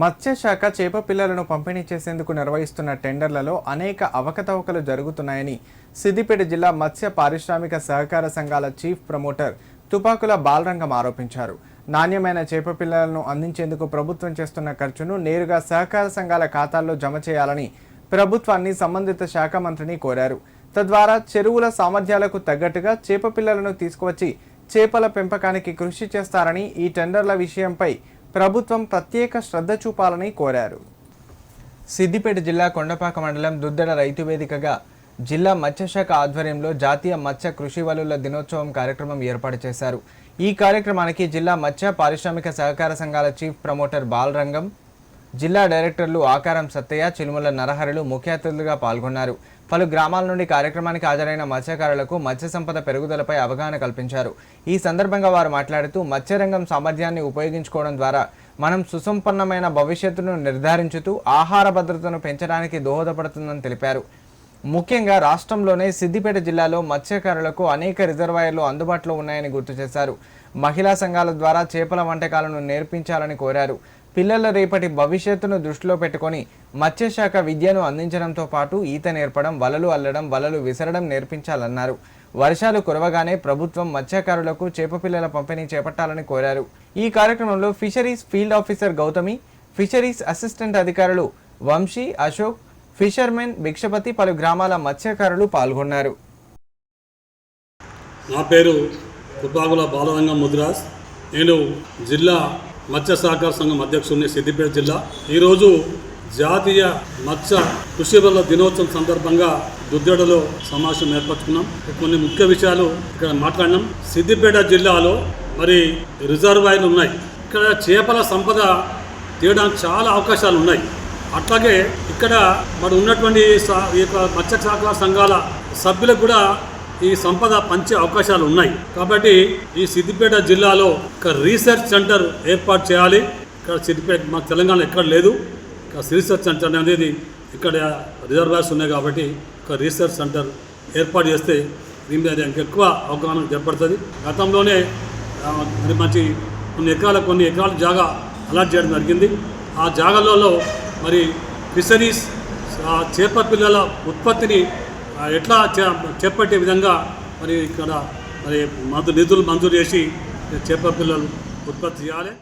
మత్స్యశాఖ చేప పిల్లలను పంపిణీ చేసేందుకు నిర్వహిస్తున్న టెండర్లలో అనేక అవకతవకలు జరుగుతున్నాయని సిద్దిపేట జిల్లా మత్స్య పారిశ్రామిక సహకార సంఘాల చీఫ్ ప్రమోటర్ తుపాకుల బాలరంగం ఆరోపించారు. నాణ్యమైన చేప పిల్లలను అందించేందుకు ప్రభుత్వం చేస్తున్న ఖర్చును నేరుగా సహకార సంఘాల ఖాతాల్లో జమ చేయాలని ప్రభుత్వాన్ని సంబంధిత శాఖ మంత్రిని కోరారు. తద్వారా చెరువుల సామర్థ్యాలకు తగ్గట్టుగా చేప పిల్లలను తీసుకువచ్చి చేపల పెంపకానికి కృషి చేస్తారని ఈ టెండర్ల విషయంపై ప్రభుత్వం ప్రత్యేక శ్రద్ధ చూపాలని కోరారు. సిద్దిపేట జిల్లా కొండపాక మండలం దుద్దడ రైతు వేదికగా జిల్లా మత్స్యశాఖ ఆధ్వర్యంలో జాతీయ మత్స్య కృషి వలుల దినోత్సవం కార్యక్రమం ఏర్పాటు చేశారు. ఈ కార్యక్రమానికి జిల్లా మత్స్య పారిశ్రామిక సహకార సంఘాల చీఫ్ ప్రమోటర్ బాలరంగం జిల్లా డైరెక్టర్లు ఆకారం సత్తయ్య చిలుమల నరహరులు ముఖ్య అతిథులుగా పాల్గొన్నారు. పలు గ్రామాల నుండి కార్యక్రమానికి హాజరైన మత్స్యకారులకు మత్స్య సంపద పెరుగుదలపై అవగాహన కల్పించారు. ఈ సందర్భంగా వారు మాట్లాడుతూ మత్స్యరంగం సామర్థ్యాన్ని ఉపయోగించుకోవడం ద్వారా మనం సుసంపన్నమైన భవిష్యత్తును నిర్ధారించుతూ ఆహార భద్రతను పెంచడానికి దోహదపడుతుందని తెలిపారు. ముఖ్యంగా రాష్ట్రంలోనే సిద్దిపేట జిల్లాలో మత్స్యకారులకు అనేక రిజర్వాయర్లు అందుబాటులో ఉన్నాయని గుర్తు చేశారు. మహిళా సంఘాల ద్వారా చేపల వంటకాలను నేర్పించాలని కోరారు. పిల్లల రేపటి భవిష్యత్తును దృష్టిలో పెట్టుకొని మత్స్యశాఖ విద్యను అందించడంతో పాటు ఈత నేర్పడం వలలు అల్లడం వలలు విసరడం నేర్పించాలన్నారు. వర్షాలు కురవగానే ప్రభుత్వం మత్స్యకారులకు చేప పిల్లల పంపిణీ చేపట్టాలని కోరారు. ఈ కార్యక్రమంలో fisheries field officer Gautami fisheries assistant అధికారులు వంశీ అశోక్ ఫిషర్మెన్ భిక్షపతి పలు గ్రామాల మత్స్యకారులు పాల్గొన్నారు. నా పేరు కుప్పాగుల బాలరంగం ముద్రాస్. నేను జిల్లా మత్స్య సహకార సంఘం అధ్యక్షుడిని సిద్దిపేట జిల్లా. ఈరోజు జాతీయ మత్స్య కృషి వల్ల దినోత్సవం సందర్భంగా దుద్దెడలో సమావేశం ఏర్పరచుకున్నాం. కొన్ని ముఖ్య విషయాలు ఇక్కడ మాట్లాడినాం. సిద్దిపేట జిల్లాలో మరి రిజర్వాయర్లు ఉన్నాయి. ఇక్కడ చేపల సంపద తీయడానికి చాలా అవకాశాలు ఉన్నాయి. అట్లాగే ఇక్కడ మరి ఉన్నటువంటి ఈ యొక్క మత్స్య సహకార సంఘాల సభ్యులకు కూడా ఈ సంపద పంచే అవకాశాలు ఉన్నాయి. కాబట్టి ఈ సిద్దిపేట జిల్లాలో ఒక రీసెర్చ్ సెంటర్ ఏర్పాటు చేయాలి. ఇక్కడ సిద్దిపేట మా తెలంగాణ ఎక్కడ లేదు. ఇక్కడ రీసెర్చ్ సెంటర్ అనేది ఇక్కడ రిజర్వాయర్స్ ఉన్నాయి కాబట్టి ఒక రీసెర్చ్ సెంటర్ ఏర్పాటు చేస్తే దీని మీద ఎక్కువ అవగాహన ఏర్పడుతుంది. గతంలోనే మరి మంచి కొన్ని ఎకరాల కొన్ని ఎకరాల జాగా అలాట్ చేయడం జరిగింది. ఆ జాగాలలో మరి ఫిషరీస్ చేప పిల్లల ఉత్పత్తిని ఎట్లా చెప్పట్టే విధంగా మరి ఇక్కడ మరి మందు నిధులు మంజూరు చేసి చేప పిల్లలు ఉత్పత్తి చేయాలి.